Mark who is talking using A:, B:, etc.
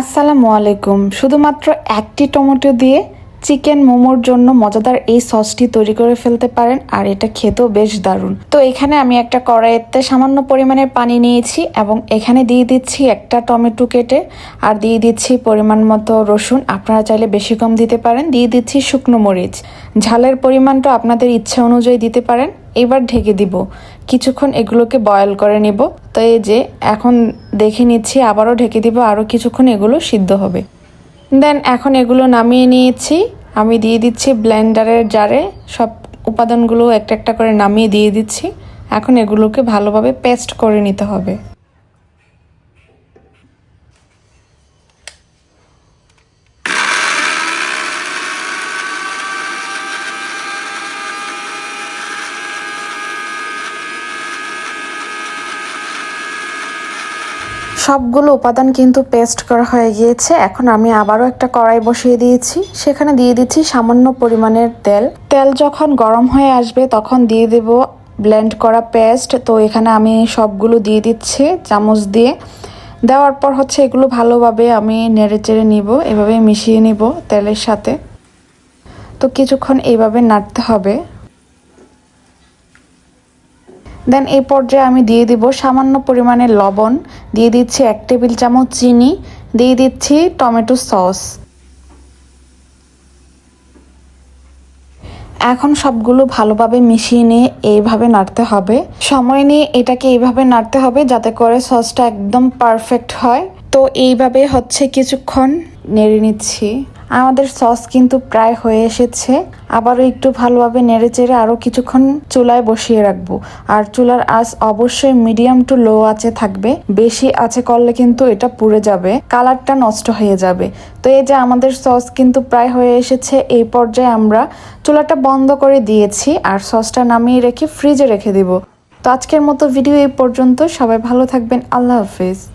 A: আসসালামু আলাইকুম। শুধুমাত্র একটি টমেটো দিয়ে চিকেন মোমোর জন্য মজাদার এই সসটি তৈরি করে ফেলতে পারেন, আর এটা খেতেও বেশ দারুণ। তো এখানে আমি একটা কড়াইতে সামান্য পরিমাণের পানি নিয়েছি এবং এখানে দিয়ে দিচ্ছি একটা টমেটো কেটে, আর দিয়ে দিচ্ছি পরিমাণ মতো রসুন। আপনারা চাইলে বেশি কম দিতে পারেন। দিয়ে দিচ্ছি শুকনো মরিচ। ঝালের পরিমাণটা আপনাদের ইচ্ছা অনুযায়ী দিতে পারেন। এবার ঢেকে দিব। কিছুক্ষণ এগুলোকে বয়েল করে নিব। তো এই যে, এখন দেখে নিচ্ছি, আবারও ঢেকে দিব। আরও কিছুক্ষণ এগুলো সিদ্ধ হবে। দেন এখন এগুলো নামিয়ে নিয়েছি। আমি দিয়ে দিচ্ছি ব্লেন্ডারের জারে। সব উপাদানগুলো একটা একটা করে নামিয়ে দিয়ে দিচ্ছি। এখন এগুলোকে ভালোভাবে পেস্ট করে নিতে হবে। সবগুলো উপাদান কিন্তু পেস্ট করা হয়ে গিয়েছে। এখন আমি আবারও একটা কড়াই বসিয়ে দিয়েছি। সেখানে দিয়ে দিচ্ছি সামান্য পরিমাণের তেল। তেল যখন গরম হয়ে আসবে তখন দিয়ে দেব ব্লেন্ড করা পেস্ট তো এখানে আমি সবগুলো দিয়ে দিচ্ছি চামচ দিয়ে। দেওয়ার পর হচ্ছে এগুলো ভালোভাবে আমি নেড়ে চেড়ে নিব, এভাবে মিশিয়ে নিব তেলের সাথে। তো কিছুক্ষণ এইভাবে নাড়তে হবে। দেন এই পর্যায়ে আমি দিয়ে দিব সামান্য পরিমাণে লবণ। দিয়ে দিচ্ছি এক টেবিল চামচ চিনি, দিয়ে দিচ্ছি টমেটো সস। এখন সবগুলো ভালোভাবে মিশিয়ে নিয়ে এইভাবে নাড়তে হবে। সময় নিয়ে এটাকে এইভাবে নাড়তে হবে যাতে করে সসটা একদম পারফেক্ট হয়। তো এইভাবে হচ্ছে কিছুক্ষণ নেড়ে নিচ্ছি। আমাদের সস কিন্তু প্রায় হয়ে এসেছে। আবারও একটু ভালোভাবে নেড়ে চেড়ে আরও কিছুক্ষণ চুলায় বসিয়ে রাখব। আর চুলার আঁচ অবশ্যই মিডিয়াম টু লো আছে থাকবে। বেশি আছে করলে কিন্তু এটা পুড়ে যাবে, কালারটা নষ্ট হয়ে যাবে। তো এই যে আমাদের সস কিন্তু প্রায় হয়ে এসেছে, এই পর্যায়ে আমরা চুলাটা বন্ধ করে দিয়েছি আর সসটা নামিয়ে রেখে ফ্রিজে রেখে দিব। তো আজকের মতো ভিডিও এই পর্যন্ত। সবাই ভালো থাকবেন। আল্লাহ হাফিজ।